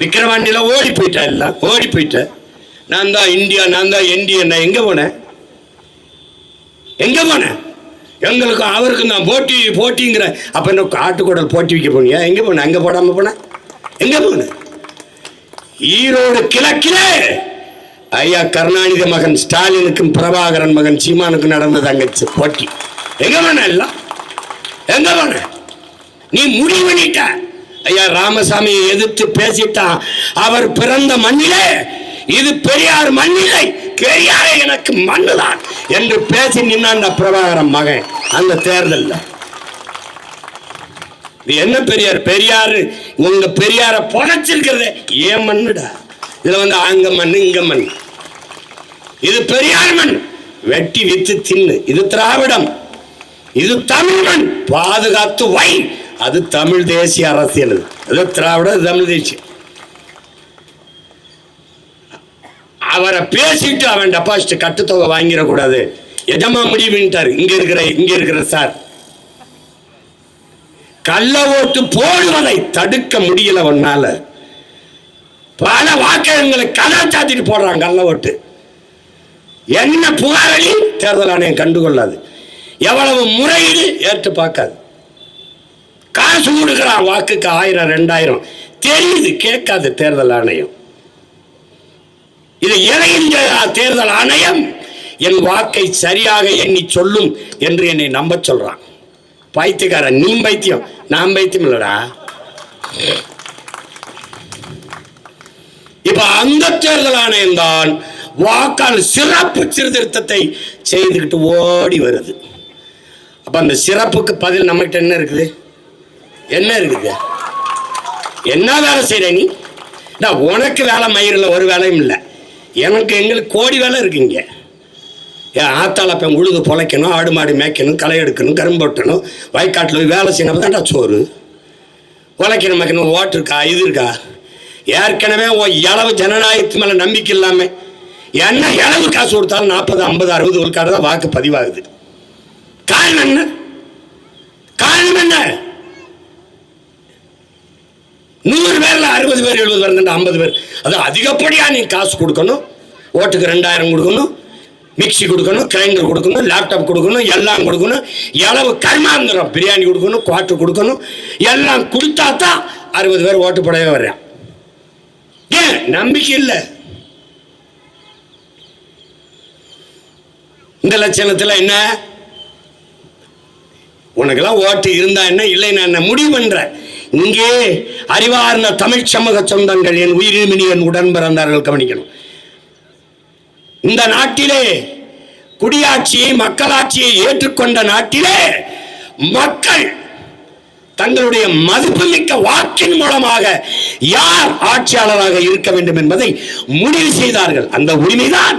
விக்கிரவாண்டியில் ஓடி போயிட்டேன் எல்லாம். ஓடி போயிட்டேன். நான் தான் இந்தியா நான் தான் இந்தியன் நான் போனேன்? எங்கே போனேன்? எங்களுக்கும் அவருக்கும் நான் போட்டி போட்டிங்கிற அப்போ என்ன காட்டுக்கூடல் போட்டி வைக்க போனியா? எங்கே போனேன் அங்கே போடாம போனேன் எங்கே போனேன் ஈரோடு கிழக்கிலே ஐயா கருணாநிதி மகன் ஸ்டாலினுக்கும் பிரபாகரன் மகன் சீமானுக்கும் நடந்தது அங்கே போட்டி. எங்கே போனேன் எல்லாம்? எங்கே போனேன் நீ முடிவு பண்ணிட்ட. ஐயா ராமசாமியை எதிர்த்து பேசிட்டான் அவர் பிறந்த மண்ணிலே இது பெரியார் மண்ணிலை பெரியாரே எனக்கு மண்ணுதான் என்று பேசி நின்னான் பிரபாகரன் மகன். அந்த தேர்தலில். இது என்ன பெரியார்? பெரியார் உங்க பெரியார புதைச்சிருக்கிறதே ஏன் மண்ணுடா? இதுல வந்து அங்க மண் இங்க மண் இது பெரியார் மண். வெட்டி வித்து தின்னு. இது திராவிடம். இது தமிழ் மண். பாதுகாத்து வை. அது தமிழ் தேசிய அரசியல் அது திராவிட தமிழ் தேசியம் அவரை பேசிட்டு அவன் டெபாசிட் கட்டுத்தொகை வாங்கிடக்கூடாது. எஜமா முடிவுன்ட்டார் இங்க இருக்கிற இங்க இருக்கிற சார் கள்ள ஓட்டு போடுவதை தடுக்க முடியல உன்னால பல வாக்ககங்களை கதை சாத்திட்டு போடுறான் கள்ள ஓட்டு. என்ன புகாரளி தேர்தல் ஆணையம் கண்டுகொள்ளாது. எவ்வளவு முறையீடு ஏற்று பார்க்காது. காசு கொடுக்குறான் வாக்குக்கு ஆயிரம் ரெண்டாயிரம். தெரியுது கேட்காது தேர்தல் ஆணையம். இது இணைந்த தேர்தல் ஆணையம்? என் வாக்கை சரியாக எண்ணி சொல்லும் என்று என்னை நம்ப சொல்றான். பைத்தியக்காரன் நீ பைத்தியம் நான் பைத்தியம் இல்லடா. இப்ப அந்த தேர்தல் ஆணையம் தான் வாக்கால் சிறப்பு சீர்திருத்தத்தை செய்துக்கிட்டு ஓடி வருது. அப்ப அந்த சிறப்புக்கு பதில் நம்மகிட்ட என்ன இருக்குது? என்ன இருக்குது? என்ன வேலை செய்கிற நீ? நான் உனக்கு வேலை மயிரில் ஒரு வேலையும் இல்லை. எனக்கு எங்களுக்கு கோடி வேலை இருக்குங்க என் ஆத்தால பெண் உழுது பொழைக்கணும் ஆடு மாடு மேய்க்கணும் களை எடுக்கணும் கரும்பு வெட்டணும் வயக்காட்டில் போய் வேலை செய்யணும். தான்டா சோறு. உழைக்கணும் மேய்க்கணும் ஓட்டு இருக்கா இது இருக்கா? ஏற்கனவே இளவு ஜனநாயகத்து மேலே நம்பிக்கை இல்லாமல் என்ன இளவு காசு கொடுத்தாலும் நாற்பது ஐம்பது அறுபது விழுக்காடு தான் வாக்கு பதிவாகுது. காரணம் என்ன? காரணம் என்ன? நூறு பேரில் அறுபது பேர் எழுபது பேர் இருந்தா ஐம்பது பேர். அது அதிகப்படியாக நீ காசு கொடுக்கணும் ஓட்டுக்கு ரெண்டாயிரம் கொடுக்கணும் மிக்ஸி கொடுக்கணும் கிரைண்டர் கொடுக்கணும் லேப்டாப் கொடுக்கணும் எல்லாம் கொடுக்கணும். எளவு கர்மாந்திரம் பிரியாணி கொடுக்கணும் குவாட்டர் கொடுக்கணும் எல்லாம் கொடுத்தா தான் அறுபது பேர் ஓட்டு போடவே வர்றேன் ஏன்? நம்பிக்கை இல்லை. இந்த லட்சணத்தில் என்ன? உனக்கெல்லாம் ஓட்டு இருந்தா என்ன இல்லைன்னா என்ன? முடிவு பண்ணுறேன் இங்கே அறிவார்ந்த தமிழ் சமூக சொந்தங்கள் என் உயிரிமினி என் உடன் பிறந்தார்கள் கவனிக்கணும். இந்த நாட்டிலே குடியாட்சியை மக்களாட்சியை ஏற்றுக்கொண்ட நாட்டிலே மக்கள் தங்களுடைய மதிப்புமிக்க வாக்கின் மூலமாக யார் ஆட்சியாளராக இருக்க வேண்டும் என்பதை முடிவு செய்தார்கள். அந்த உரிமைதான்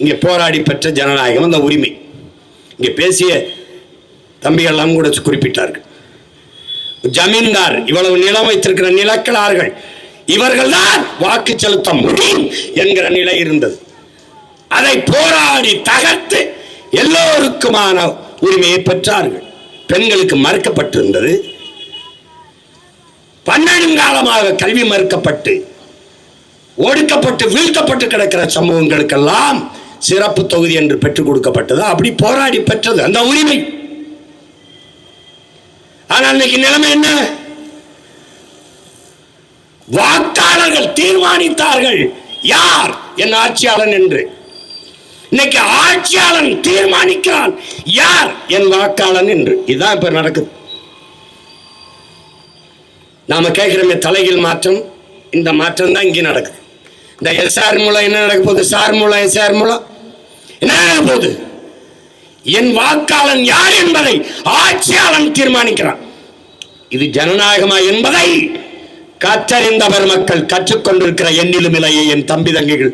இங்கே போராடி பெற்ற ஜனநாயகம். அந்த உரிமை. இங்கே பேசிய தம்பிகள்லாம் கூட குறிப்பிட்டார்கள். ஜமீன்தார் இவ்வளவு நிலம் வைத்திருக்கிற நிலக்கலார்கள் இவர்கள்தான் வாக்கு செலுத்த முடியும் என்கிற நிலை இருந்தது. அதை போராடி தகர்த்து எல்லோருக்குமான உரிமையை பெற்றார்கள். பெண்களுக்கு மறுக்கப்பட்டிருந்தது. பன்னெடுங்காலமாக கல்வி மறுக்கப்பட்டு ஒடுக்கப்பட்டு வீழ்த்தப்பட்டு கிடக்கிற சம்பவங்களுக்கெல்லாம் சிறப்பு தொகுதி என்று பெற்றுக் கொடுக்கப்பட்டது. அப்படி போராடி பெற்றது அந்த உரிமை. ஆனால் இன்னைக்கு நிலைமை என்ன? வாக்காளர்கள் தீர்மானித்தார்கள். யார்? என் ஆட்சியாளன் என்று. இன்னைக்கு ஆட்சியாளன் தீர்மானிக்கிறான். யார்? என் வாக்காளன் என்று. இதுதான் இப்ப நடக்குது. நாம கேட்கிறோமே தலைகள் மாற்றம். இந்த மாற்றம் தான் இங்கே நடக்குது. இந்த எஸ்ஆர் மூலம் என்ன நடக்க போகுது? சார் மூலம் எஸ்ஆர் மூலம். என்ன நடக்க போகுது? என் வாக்காளன் யார் என்பதை ஆட்சியாளன் தீர்மானிக்கிறான். இது ஜனநாயகமா என்பதை கற்றறிந்தவர் மக்கள் கற்றுக்கொண்டிருக்கிற எண்ணிலும் இலையை என் தம்பி தங்கைகள்.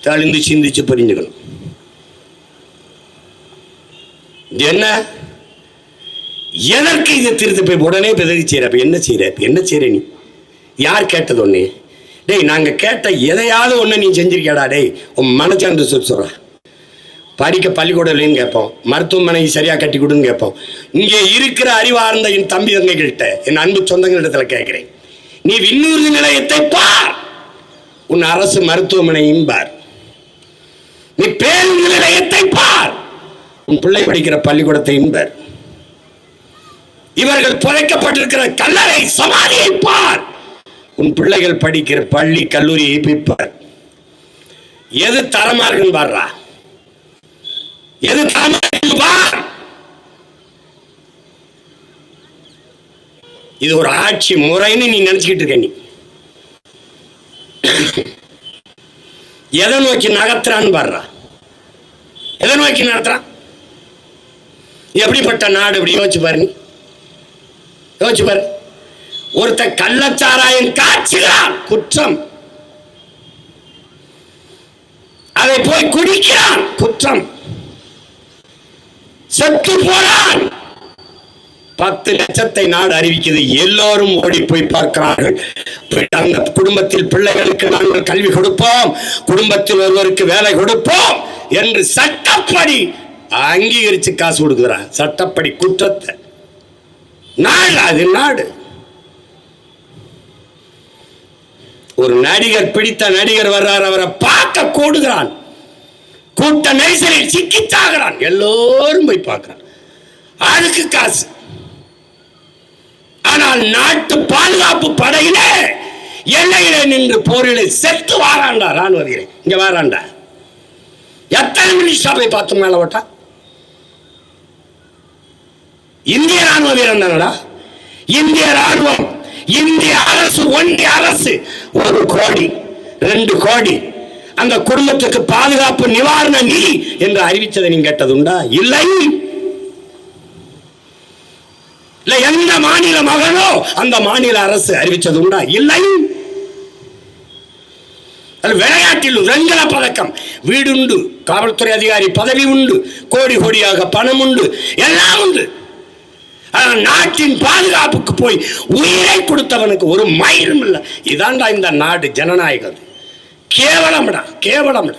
தெளிந்து சிந்திச்சு புரிஞ்சுக்கணும். என்ன? எதற்கு இதை திருத்து போய் உடனே பிதறி செய்யற அப்ப என்ன செய்யற என்ன செய்யற நீ? யார் கேட்டது ஒண்ணு டேய் நாங்க கேட்ட எதையாவது ஒண்ணு நீ செஞ்சிருக்கியாடா? டேய் உன் மனச்சான்று சொல்ல சொல்ற. படிக்க பள்ளிக்கூடம் இல்லைன்னு கேட்போம். மருத்துவமனை சரியாக கட்டி கொடுன்னு கேட்போம். இங்கே இருக்கிற அறிவார்ந்த என் தம்பி தங்கைகள்கிட்ட என் அன்பு சொந்தங்களிடத்தில் கேட்கிறேன். நீ விண்ணூர்தி நிலையத்தை பார். உன் அரசு மருத்துவமனையும் பார். நீ பேருந்து நிலையத்தை பார். உன் பிள்ளை படிக்கிற பள்ளிக்கூடத்தையும் பார். இவர்கள் புதைக்கப்பட்டிருக்கிற கல்லறை சமாதியை பார். உன் பிள்ளைகள் படிக்கிற பள்ளி கல்லூரியை பிற்பார் எது தரமா இருக்குன்னு பாடுறா எது இது ஒரு ஆட்சி முறைன்னு நீ நினைச்சுக்கிட்டு இருக்க நீ. எதை நோக்கி நகர்த்துறான்னு பாடுறா எதை நோக்கி நடத்துறான் எப்படிப்பட்ட நாடு இப்படி யோசிச்சு பாரு யோசிச்சு பாரு. ஒருத்த கள்ளச்சாராயம் காய்ச்சுகிறான். குற்றம். அதை போய் குடிக்கிறான். குற்றம். செத்து போறான் பத்து லட்சத்தை நாடு அறிவிக்கிறது எல்லோரும் ஓடி போய் பார்க்கிறார்கள். அந்த குடும்பத்தில் பிள்ளைகளுக்கு நாங்கள் கல்வி கொடுப்போம். குடும்பத்தில் ஒருவருக்கு வேலை கொடுப்போம் என்று சட்டப்படி அங்கீகரிச்சு காசு கொடுக்குறான் சட்டப்படி குற்றத்தை. நாடு அது நாடு. ஒரு நடிகர் பிடித்த நடிகர் வர்றார் அவரை பார்க்க கூடுகிறான். கூட்ட நெரிசலில் சிக்கிச்சாகிறான் எல்லோரும் போய் பார்க்கிறான். அதுக்கு காசு. ஆனால் நாட்டு பாதுகாப்பு படையிலே எல்லையிலே நின்று போரிலே செத்து வாராண்டா ராணுவ வீரன் இங்க வாராண்டா. எத்தனை மினிஸ்டா போய் பார்த்து மேல ஓட்டா? இந்திய ராணுவ வீரன் தானடா? இந்திய ராணுவம் இந்திய அரசு ஒன்றிய அரசு ஒரு கோடி ரெண்டு கோடி. அந்த குடும்பத்துக்கு பாதுகாப்பு நிவாரண நிதி என்று அறிவித்ததை நீங்க கேட்டதுண்டா? இல்லை. இல்ல எந்த மாநில மகனோ அந்த மாநில அரசு அறிவிச்சது உண்டா இல்லை. அது விளையாட்டில் வெங்கல பதக்கம். வீடுண்டு காவல்துறை அதிகாரி பதவி உண்டு கோடி கோடியாக பணம் உண்டு எல்லாம் உண்டு. ஆனால் நாட்டின் பாதுகாப்புக்கு போய் உயிரை கொடுத்தவனுக்கு ஒரு மயிலும் இல்லை. இதாண்டா இந்த நாடு ஜனநாயகம். கேவலம்டா கேவலம்டா.